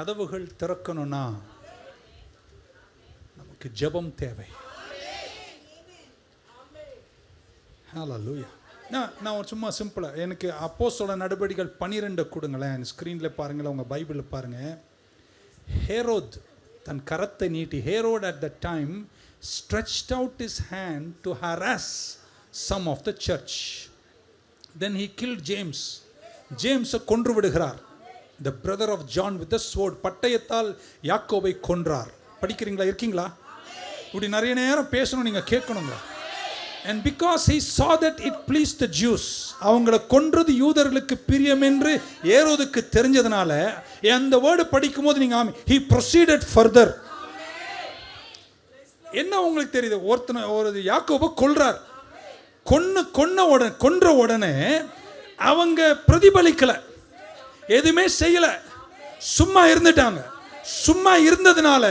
கதவுகள் திறக்கணும்னா நமக்கு ஜெபம் தேவை. ஹalleluya நான் நான் ஒரு சும்மா சிம்பிளாக எனக்கு அப்போஸ்தல நடவடிக்கைகள் பன்னிரெண்டு கொடுங்களேன். ஸ்க்ரீனில் பாருங்களேன் உங்கள் பைபிளில் பாருங்கள் ஹேரோத் தன் கரத்தை நீட்டி Herod at the time stretched out is hand to harass some of the church then he kill James ஜேம்ஸை கொன்று விடுகிறார். The brother of John with the பட்டயத்தால் யாக்கோவை கொன்றார். படிக்கிறீங்களா? இருக்கீங்களா? இப்படி நிறைய நேரம் பேசணும் நீங்கள் கேட்கணுங்க. And because he saw that it please the Jews அவங்கள கொன்றது யூதர்களுக்கு பிரியம் என்று ஏரோதுக்கு தெரிஞ்சதுனால அந்த வேர்டு படிக்கும்போது நீங்கள் ஆமி ஹி ப்ரொசீடட் ஃபர்தர் என்ன உங்களுக்கு தெரியுது? ஒருத்தனை ஒரு யாக்கோபை கொள்றார் கொன்று கொன்ன உடனே கொன்ற உடனே அவங்க பிரதிபலிக்கலை. எதுவுமே செய்யல. சும்மா இருந்துட்டாங்க. சும்மா இருந்ததுனால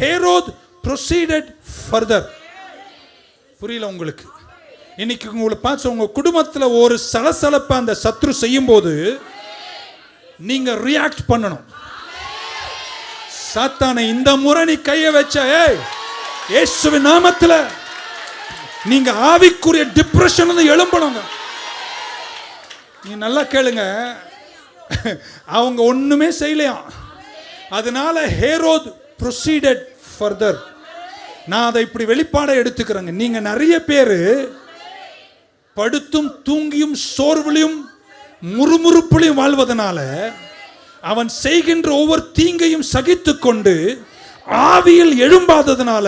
ஹேரோத் ப்ரொசீடட் ஃபர்தர் புரியல உங்களுக்கு? இன்னைக்கு உங்களை பார்த்து உங்க குடும்பத்தில் ஒரு சலசலப்பை அந்த சத்ரு செய்யும் போது நீங்க ரியாக்ட் பண்ணணும். சாத்தானை இந்த முறை நீ கையை வச்ச ஏய் நாமத்தில் நீங்க ஆவிக்குரிய டிப்ரெஷன் வந்து எழும்பணுங்க. நீ நல்லா கேளுங்க. அவங்க ஒண்ணுமே செய்யலையாம் அதனால ஹேரோத் ப்ரொசீடட் ஃபர்தர் நான் அதை இப்படி வெளிப்பாடை எடுத்துக்கிறேங்க. நீங்க நிறைய பேர் படுத்தும் தூங்கியும் சோர்வுலையும் முறுமுறுப்புலையும் வாழ்வதனால அவன் செய்கின்ற ஒவ்வொரு தீங்கையும் சகித்து கொண்டு ஆவியில் எழும்பாததுனால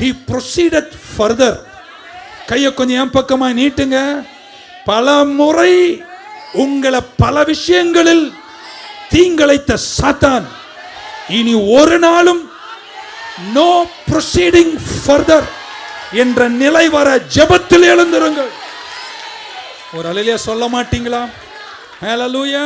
ஹி ப்ரொசீடட் ஃபர்தர் கையை கொஞ்சம் என் பக்கமாக நீட்டுங்க. பல முறை உங்களை பல விஷயங்களில் தீங்கிழைத்த சாத்தான். இனி ஒரு நாளும் நோ ப்ரொசீடிங் ஃபர்தர் என்ற நிலை வர ஜெபத்தில் எழுந்திருங்கள். ஒரு அலையிலே சொல்ல மாட்டீங்களா? ஹalleluya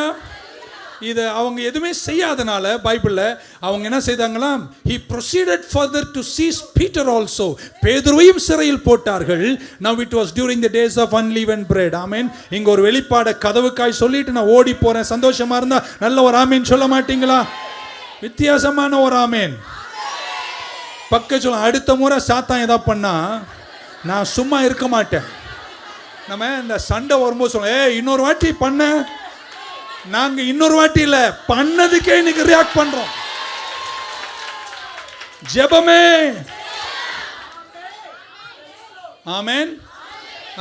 இதை அவங்க எதுவுமே செய்யாதனால பைபிளில் அவங்க என்ன செய்தாங்களாம் he proceeded further to seize Peter also பேதுருவையும் சிறையில் போட்டார்கள். Now was was during days of unleavened and bread ஆமீன் இங்கே ஒரு வெளிப்பாட கதவுக்காய் சொல்லிட்டு நான் ஓடி போகிறேன் சந்தோஷமாக இருந்தால் நல்ல ஒரு ஆமீன் சொல்ல மாட்டீங்களா? வித்தியாசமான ஒரு ஆமீன். பக்க சொல்ல அடுத்த முறை சாத்தான் எதா பண்ணா நான் சும்மா இருக்க மாட்டேன். நம்ம இந்த சண்டை வரும்போது சொல்ல ஏ இன்னொரு வாட்டி பண்ண. நாங்க இன்னொரு வாட்டி இல்ல பண்ணதுக்கே இன்னைக்கு ரியாக்ட் பண்றோம். ஜெபமே. ஆமேன்.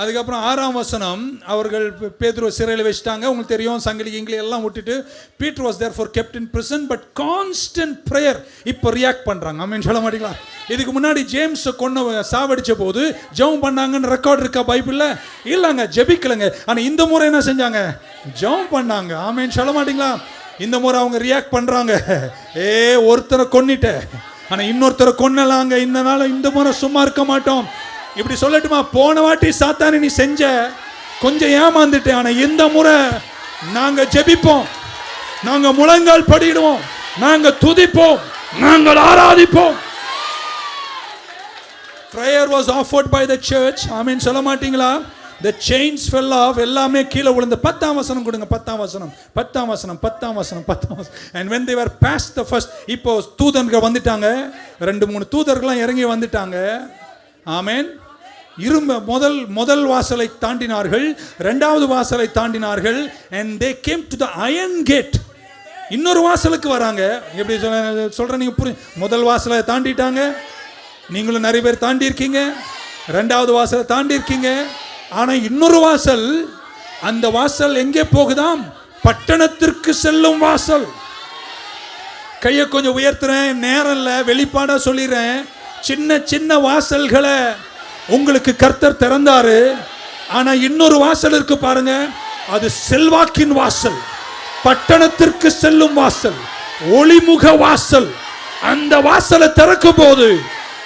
அதுக்கப்புறம் ஆறாம் வசனம் அவர்கள் பேதுரு சிறையில் வச்சுட்டாங்க. உங்களுக்கு தெரியும் சங்கிலி கிங்கிலி எல்லாம் விட்டுட்டு Peter was therefore kept in but constant prayer இப்போ ரியாக்ட் பண்ணுறாங்க ஆமென். சொல்ல மாட்டீங்களா? இதுக்கு முன்னாடி ஜேம்ஸ் கொண்டு சாவடிச்ச போது ஜெபம் பண்ணாங்கன்னு ரெக்கார்ட் இருக்கா பைபிளில்? இல்லைங்க ஜெபிக்கலைங்க. ஆனால் இந்த முறை என்ன செஞ்சாங்க? ஜெபம் பண்ணாங்க. ஆமீன். சொல்ல மாட்டீங்களா? இந்த முறை அவங்க ரியாக்ட் பண்ணுறாங்க ஏ ஒருத்தரை கொன்னிட்ட. ஆனால் இன்னொருத்தரை கொன்னலாங்க. இந்த நாள் இந்த முறை சும்மா இருக்க மாட்டோம். இப்படி சொல்லட்டுமா? போன வாட்டி சாத்தானி நீ செஞ்ச கொஞ்சம் ஏமாந்துட்டேன். ஆனா இந்த முறை நாங்க ஜெபிப்போம். நாங்க முழங்கால் படிடுவோம் நாங்க துதிப்போம். நாங்கள் ஆராதிப்போம். Prayer was offered by the church. ஆமீன். சொல்ல மாட்டீங்களா? The chains fell off. எல்லாமே கீழே விழுந்த. பத்தாம் வசனம் கொடுங்க. பத்தாம் வசனம். பத்தாம் வசனம். பத்தாம் வசனம். பத்தாம் வசனம். And when they were past the first இப்போ தூதர்கள் வந்துட்டாங்க. ரெண்டு மூணு தூதர்கள்லாம் இறங்கி வந்துட்டாங்க. ஆமென். இரும்ப முதல் முதல் வாசலை தாண்டினார்கள் ரெண்டாவது வாசலை தாண்டினார்கள் and they came to the iron gate இன்னொரு வாசலுக்கு வராங்க. எப்படி சொல்ல சொல்கிறேன் நீங்கள் புரிய முதல் வாசலை தாண்டிட்டாங்க. நீங்களும் நிறைய பேர் தாண்டியிருக்கீங்க. ரெண்டாவது வாசலை தாண்டியிருக்கீங்க. ஆனால் இன்னொரு வாசல் அந்த வாசல் எங்கே போகுதாம்? பட்டணத்திற்கு செல்லும் வாசல். கையை கொஞ்சம் உயர்த்துறேன் நேரம் இல்லை வெளிப்பாடாக சொல்லிடுறேன். சின்ன சின்ன வாசல்களை உங்களுக்கு கர்த்தர் திறந்தாரு. ஆனா இன்னொரு வாசல் இருக்கு பாருங்க. அது செல்வாக்கின் வாசல். பட்டணத்திற்கு செல்லும் வாசல். ஒளிமுக வாசல். அந்த வாசலை திறக்கும் போது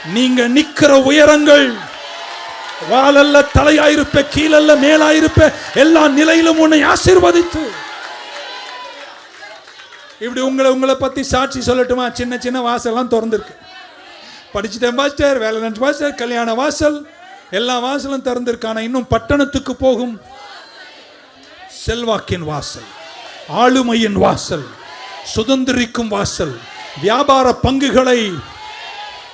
நீங்க நிக்கிற உயரங்கள் வாலல்ல தலையாயிருப்ப கீழல்ல மேலாயிருப்ப எல்லா நிலையிலும் உன்னை ஆசீர்வதித்து. இப்படி உங்களை உங்களை பத்தி சாட்சி சொல்லட்டுமா? சின்ன சின்ன வாசல்லாம் திறந்திருக்கு. படிச்சுட்டேன் மாஸ்டர். வேலை நினைச்சு மாஸ்டர். கல்யாண வாசல். எல்லா வாசலும் திறந்திருக்கான இன்னும் பட்டணத்துக்கு போகும். செல்வாக்கின் வாசல். ஆளுமையின் வாசல். சுதந்திரிக்கும் வாசல். வியாபார பங்குகளை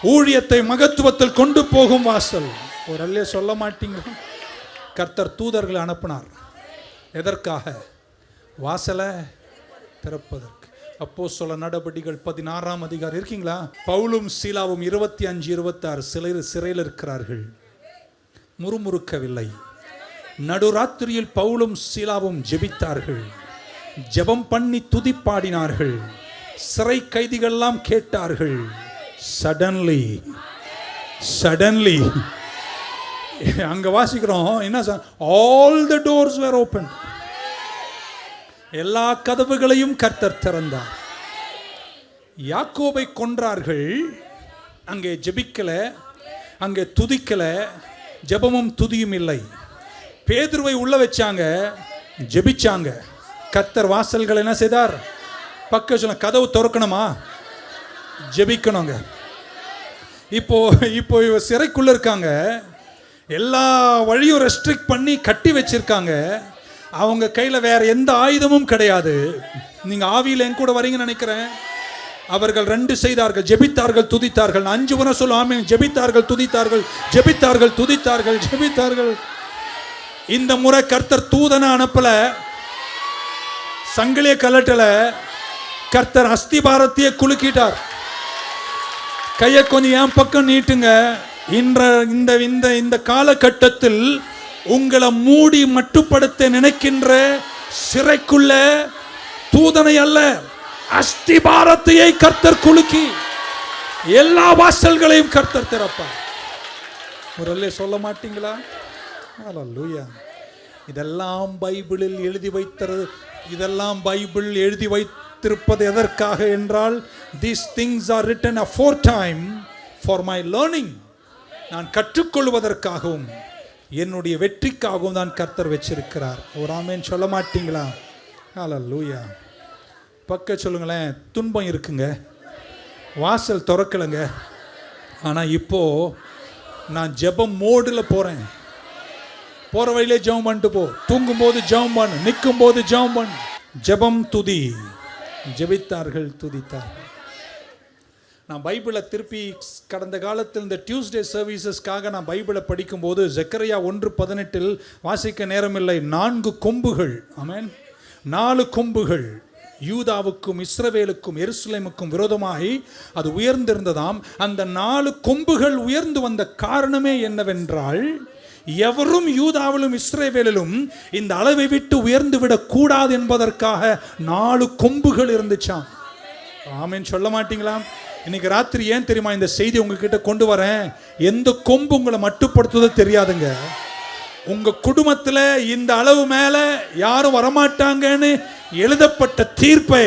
ஊழியத்தை மகத்துவத்தில் கொண்டு போகும் வாசல். ஒரு அல்லே சொல்ல மாட்டீங்க கர்த்தர் தூதர்களை அனுப்பினார். எதற்காக? வாசலை திறப்பதற்கு. அப்போ சொல்ல நடவடிக்கைகள் பதினாறாம் அதிகாரம். இருக்கீங்களா? பவுலும் சீலாவும் இருபத்தி அஞ்சு இருபத்தாறு சிலையில் சிறையில் இருக்கிறார்கள். முறுமுறுக்கவில்லை. நடுராத்திரியில் பவுலும் சீலாவும் ஜெபித்தார்கள். ஜெபம் பண்ணி துதிப்பாடினார்கள் சிறை கைதிகள்லாம் கேட்டார்கள். சடன்லி சடன்லி அங்க வாசிக்கிறோம். என்ன all the doors were open எல்லா கதவுகளையும் கர்த்தர் திறந்தார். யாக்கோபை கொன்றார்கள் அங்கே ஜெபிக்கல அங்கே துதிக்கல ஜெபமும் துதியும் இல்லை. பேதுருவை உள்ள வச்சாங்க ஜெபிச்சாங்க. கத்தர் வாசல்கள் என்ன செய்தார்? பக்க சொல்ல கதவு திறக்கணுமா? ஜெபிக்கணுங்க. இப்போ இப்போ இவ சிறைக்குள்ள இருக்காங்க. எல்லா வழியும் ரெஸ்ட்ரிக்ட் பண்ணி கட்டி வச்சிருக்காங்க. அவங்க கையில் வேற எந்த ஆயுதமும் கிடையாது. நீங்கள் ஆவியில் என் கூட வரீங்கன்னு நினைக்கிறேன். அவர்கள் ரெண்டு செய்தார்கள் ஜெபித்தார்கள் துதித்தார்கள். நான் அஞ்சு முறை சொல்ல ஆமே ஜெபித்தார்கள் துதித்தார்கள் ஜெபித்தார்கள் துதித்தார்கள் ஜெபித்தார்கள். இந்த முறை கர்த்தர் தூதனை அனுப்பல. சங்கிலிய கலட்டல கர்த்தர் அஸ்திபாரத்தையே குலுக்கிட்டார். கையை கொஞ்சம் என் பக்கம் நீட்டுங்க. இன்ற இந்த இந்த இந்த காலகட்டத்தில் உங்களை மூடி மட்டுப்படுத்த நினைக்கின்ற சிறைக்குள்ள தூதனை அல்ல அஸ்திபாரத்தையை கர்த்தர் குலுக்கி எல்லா வாசல்களையும் கர்த்தர் திறப்பார். முரல்லே சொல்ல மாட்டீங்களா? லூயா இதெல்லாம் பைபிளில் எழுதி வைத்தது இதெல்லாம் பைபிள் எழுதி வைத்திருப்பது எதற்காக என்றால் these things are written aforetime for my learning நான் கற்றுக்கொள்வதற்காகவும். என்னுடைய வெற்றிக்காகவும் தான் கர்த்தர் வச்சிருக்கிறார். ஒரு ஆமேன். சொல்ல மாட்டீங்களா? ஹalleluya பக்க சொல்லுங்களேன். துன்பம் இருக்குங்க. வாசல் திறக்கலைங்க. ஆனால் இப்போ நான் ஜெபம் மோடில் போகிறேன் போகிற வழியிலே ஜெபம் பண்ணிட்டு போ. தூங்கும்போது ஜெபம் பண்ணு. நிற்கும் போது ஜெபம் பண்ணு. ஜெபம் துதி. ஜெபித்தார்கள் துதித்தார்கள். நான் பைபிளை திருப்பி கடந்த காலத்தில் இந்த டியூஸ்டே சர்வீசஸ்க்காக நான் பைபிளை படிக்கும்போது ஜக்கரையா ஒன்று பதினெட்டில் வாசிக்க நேரமில்லை. நான்கு கொம்புகள். ஆமேன். நாலு கொம்புகள். யூதாவுக்கும் இஸ்ரவேலுக்கும் எருசலேமுக்கும் விரோதமாய் அது உயர்ந்திருந்ததாம். அந்த நாலு கொம்புகள் உயர்ந்து வந்த காரணமே என்னவென்றால் எவரும் யூதாவிலும் இஸ்ரேவேலிலும் இந்த அளவை விட்டு உயர்ந்து விடக் கூடாது என்பதற்காக நாலு கொம்புகள் இருந்துச்சாம். ஆமேன். சொல்ல மாட்டீங்களா? இன்னைக்கு ராத்திரி ஏன் தெரியுமா இந்த செய்தி உங்ககிட்ட கொண்டு வரேன்? எந்த கொம்பு உங்களை மட்டுப்படுத்துவதோ தெரியாதுங்க. உங்க குடும்பத்தில் இந்த அளவு மேல யாரும் வரமாட்டாங்கன்னு எழுதப்பட்ட தீர்ப்பை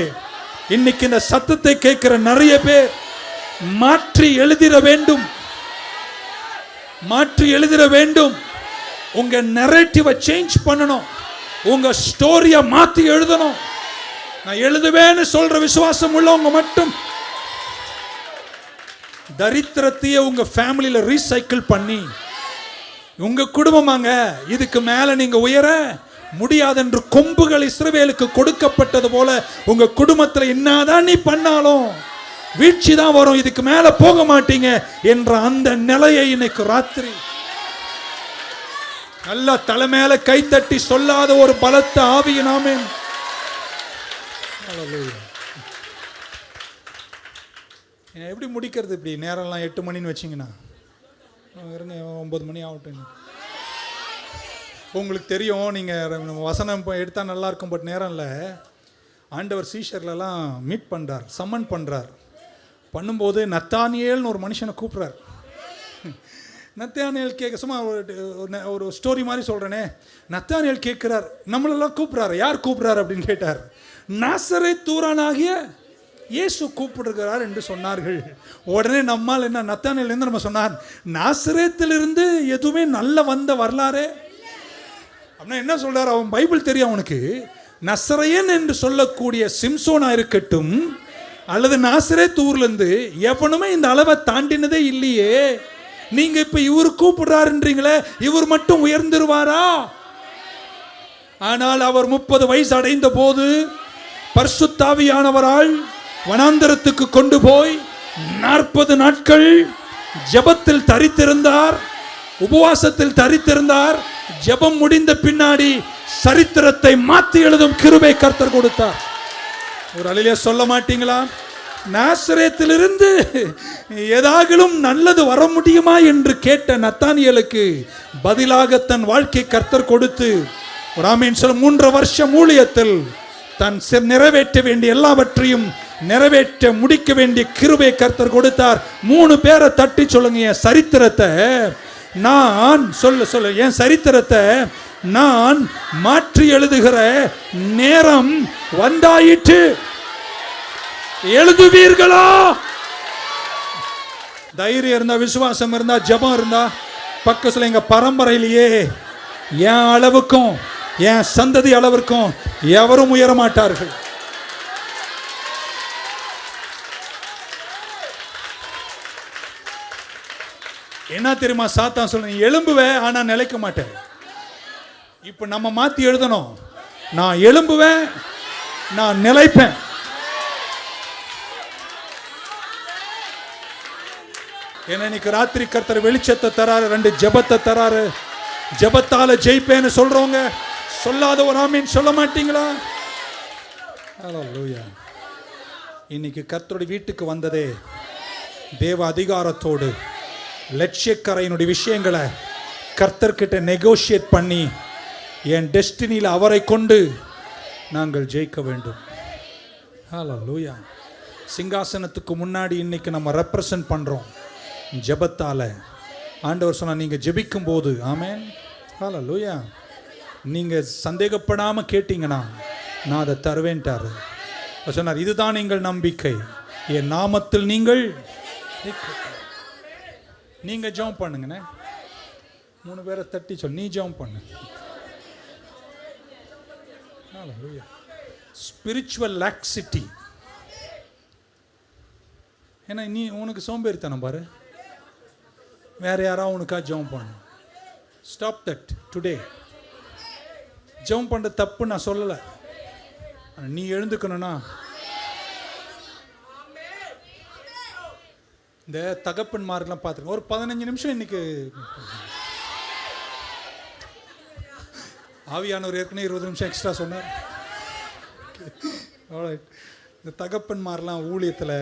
இன்னைக்கு இந்த சத்தத்தை கேட்கிற நிறைய பேர் மாற்றி எழுதிட வேண்டும். மாற்றி எழுதிட வேண்டும். உங்க நெரேட்டிவை சேஞ்ச் பண்ணணும். உங்க ஸ்டோரியை மாற்றி எழுதணும். நான் எழுதுவேன்னு சொல்ற விசுவாசம் உள்ளவங்க மட்டும் தரித்திரத்தையே உங்க ஃபேமிலியில ரீசைக்கிள் பண்ணி உங்க குடும்பமாங்க இதுக்கு மேல நீங்க உயர முடியாதென்று கொம்புகள் இஸ்ரவேலுக்கு கொடுக்கப்பட்டது போல உங்க குடும்பத்தில் என்னதான் நீ பண்ணாலும் வீழ்ச்சி தான் வரும் இதுக்கு மேல போக மாட்டீங்க என்ற அந்த நிலையை இன்னைக்கு ராத்திரி. நல்லா தலை மேல கைத்தட்டி சொல்லாத ஒரு பலத்த ஆவியினாமே எப்படி முடிக்கிறது இப்படி? நேரம்லாம் எட்டு மணின்னு வச்சிங்கண்ணா. இருங்க ஒம்பது மணி ஆகட்டும் உங்களுக்கு தெரியும் நீங்கள் வசனம் இப்போ எடுத்தால் நல்லாயிருக்கும் பட் நேரம் இல்லை. ஆண்டவர் சீஷர்லலாம் மீட் பண்ணுறார் சம்மன் பண்ணுறார் பண்ணும்போது நத்தானியேல்னு ஒரு மனுஷனை கூப்பிட்றார். நத்தானியல் கேட்க சும்மா ஒரு- ஒரு ஸ்டோரி மாதிரி சொல்கிறேனே நத்தானியல் கேட்குறார் நம்மளெல்லாம் கூப்பிட்றாரு. யார் கூப்பிட்றாரு அப்படின்னு கேட்டார். நாசரை தூரானாகிய இயேசு கூப்பிடுகிறார் என்று சொன்னார்கள். உடனே நம்மால் என்ன நத்தானிலிருந்து நம்ம சொன்னார் நாசரேத்திலிருந்து எதுவுமே நல்ல வந்த வரலாறே? அப்படின்னா என்ன சொல்கிறார் அவன் பைபிள் தெரியும் அவனுக்கு. நசரையன் என்று சொல்லக்கூடிய சிம்சோனா இருக்கட்டும் அல்லது நாசரே தூர்லேருந்து எவனுமே இந்த அளவை தாண்டினதே இல்லையே. நீங்கள் இப்போ இவர் கூப்பிடுறாருன்றீங்களே இவர் மட்டும் உயர்ந்துருவாரா? ஆனால் அவர் முப்பது வயசு அடைந்த போது பர்சுத்தாவியானவரால் வனாந்தரத்துக்கு கொண்டு போய் நாற்பது நாட்கள் ஜெபத்தில் தரித்திருந்தார் உபவாசத்தில் தரித்திருந்தார் ஜெபம் முடிந்த பின்னாடி சரித்திரத்தை மாத்தி எழுதும் கிருபை கர்த்தர் கொடுத்தார். ஒரு அழிலியா சொல்ல மாட்டீங்களா? நாசிரியத்திலிருந்து ஏதாகிலும் நல்லது வர முடியுமா என்று கேட்ட நத்தானியலுக்கு பதிலாக தன் வாழ்க்கை கர்த்தர் கொடுத்து ராமேன் சொல்ல மூன்று வருஷம் ஊழியத்தில் தன் நிறைவேற்ற வேண்டிய எல்லாவற்றையும் நிறைவேற்ற முடிக்க வேண்டிய கிருபை கர்த்தர் கொடுத்தார். மூணு பேரை தட்டி சொல்லுங்க என் சரித்திரத்தை நான் சொல்ல சொல்ல. என் சரித்திரத்தை நான் மாற்றி எழுதுகிற நேரம் வந்தாயிற்று. எழுதுவீர்களா? தைரியம் இருந்தா விசுவாசம் இருந்தா ஜெபம் இருந்தா பக்கத்தில் எங்க பரம்பரையிலேயே என் அளவுக்கும் என் சந்ததி அளவிற்கும் எவரும் உயரமாட்டார்கள். என்ன தெரியுமா சாத்தான் சொல்ல எழும்புவேன் ஆனால் நிலைக்க மாட்டேன். இப்போ நம்ம மாற்றி எழுதணும். நான் எழும்புவேன் நான் நிலைப்பேன். ஏன்னா இன்னைக்கு ராத்திரி கர்த்தர் வெளிச்சத்தை தராரு ரெண்டு ஜெபத்தை தராரு. ஜபத்தால ஜெயிப்பேன்னு சொல்றவங்க சொல்லாத ஒரு ஆமீன் சொல்ல மாட்டீங்களா? இன்னைக்கு கர்த்தருடைய வீட்டுக்கு வந்ததே தேவ அதிகாரத்தோடு. லட்சியக்கரையினுடைய விஷயங்களை கர்த்தர்கிட்ட நெகோஷியேட் பண்ணி என் டெஸ்டினியில் அவரை கொண்டு நாங்கள் ஜெயிக்க வேண்டும். ஹalleluya சிங்காசனத்துக்கு முன்னாடி இன்னைக்கு நம்ம ரெப்ரசன்ட் பண்ணுறோம் ஜபத்தால். ஆண்டவர் சொன்னால் நீங்கள் ஜெபிக்கும் போது ஹாலா லூயா நீங்கள் சந்தேகப்படாமல் கேட்டீங்கன்னா நான் அதை தருவேன்ட்டாரு சொன்னார் இதுதான் எங்கள் நம்பிக்கை. என் நாமத்தில் நீங்கள் நீங்க ஜெபம் பண்ணுங்கண்ணே. மூணு பேரை தட்டி சொல் நீ ஜெபம் பண்ணு. ஸ்பிரிச்சுவல் லாக்சிட்டி ஏன்னா நீ உனக்கு சோம்பேறித்தனம் பாரு. வேற யாராவது உனக்கா ஜெபம் பண்ணு. ஸ்டாப் தட் டுடே ஜெபம் பண்ணுற தப்பு நான் சொல்லலை. நீ எழுந்துக்கணும்னா இந்த தகப்பன்மார்லாம் பார்த்துருக்கோம் ஒரு பதினஞ்சு நிமிஷம் இன்னைக்கு ஆவியானவர் ஏற்கனவே இருபது நிமிஷம் எக்ஸ்ட்ரா சொன்னார். இந்த தகப்பன்மார்லாம் ஊழியத்தில்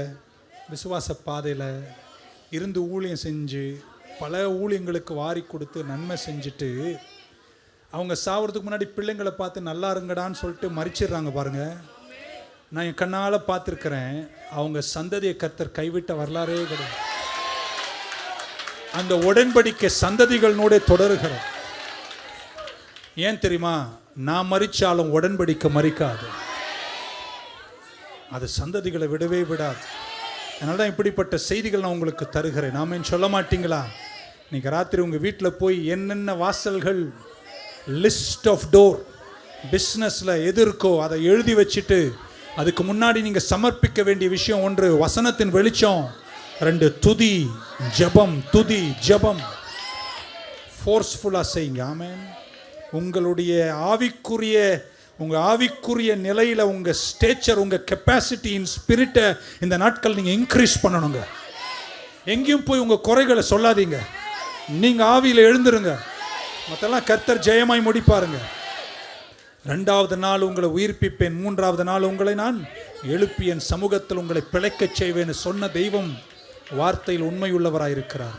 விசுவாச பாதையில் இருந்து ஊழியம் செஞ்சு பல ஊழியங்களுக்கு வாரி கொடுத்து நன்மை செஞ்சுட்டு அவங்க சாவறதுக்கு முன்னாடி பிள்ளைங்களை பார்த்து நல்லா இருங்கடான்னு சொல்லிட்டு மறிச்சிடுறாங்க பாருங்கள் நான் என் கண்ணால் பார்த்துருக்கிறேன். அவங்க சந்ததியை கர்த்தர் கைவிட்ட வரலாறே கிடையாது. அந்த உடன்படிக்கை சந்ததிகளோட தொடருகிறார் ஏன் தெரியுமா? நான் மறிச்சாலும் உடன்படிக்கை மறிக்காது அது சந்ததிகளை விடவே விடாது. அதனால தான் இப்படிப்பட்ட செய்திகள் நான் உங்களுக்கு தருகிறேன். நாம சொல்ல மாட்டீங்களா? இன்னைக்கு ராத்திரி உங்கள் வீட்டில் போய் என்னென்ன வாசல்கள்? லிஸ்ட் ஆஃப் டோர் பிஸ்னஸில் எது இருக்கோ அதை எழுதி வச்சுட்டு அதுக்கு முன்னாடி நீங்கள் சமர்ப்பிக்க வேண்டிய விஷயம் ஒன்று வசனத்தின் வெளிச்சம். ரெண்டு துதி ஜெபம் துதி ஜெபம். ஃபோர்ஸ்ஃபுல்லாக செய்யுங்க ஆமேன். உங்களுடைய ஆவிக்குரிய உங்கள் ஆவிக்குரிய நிலையில் உங்கள் ஸ்டேச்சர் உங்கள் கெப்பாசிட்டி இன் ஸ்பிரிட்டை இந்த நாட்கள் நீங்கள் இன்க்ரீஸ் பண்ணணுங்க. எங்கேயும் போய் உங்கள் குறைகளை சொல்லாதீங்க. நீங்கள் ஆவியில் எழுந்துருங்க. மற்றெல்லாம் கர்த்தர் ஜெயமாய் முடிப்பாருங்க. ரெண்டாவது நாள் உங்களை உயிர்ப்பிப்பேன். மூன்றாவது நாள் உங்களை நான் எழுப்பி என் சமூகத்தில் உங்களை பிழைக்கச் செய்வேன்னு சொன்ன தெய்வம் வார்த்தையில் உண்மையுள்ளவராயிருக்கிறார்.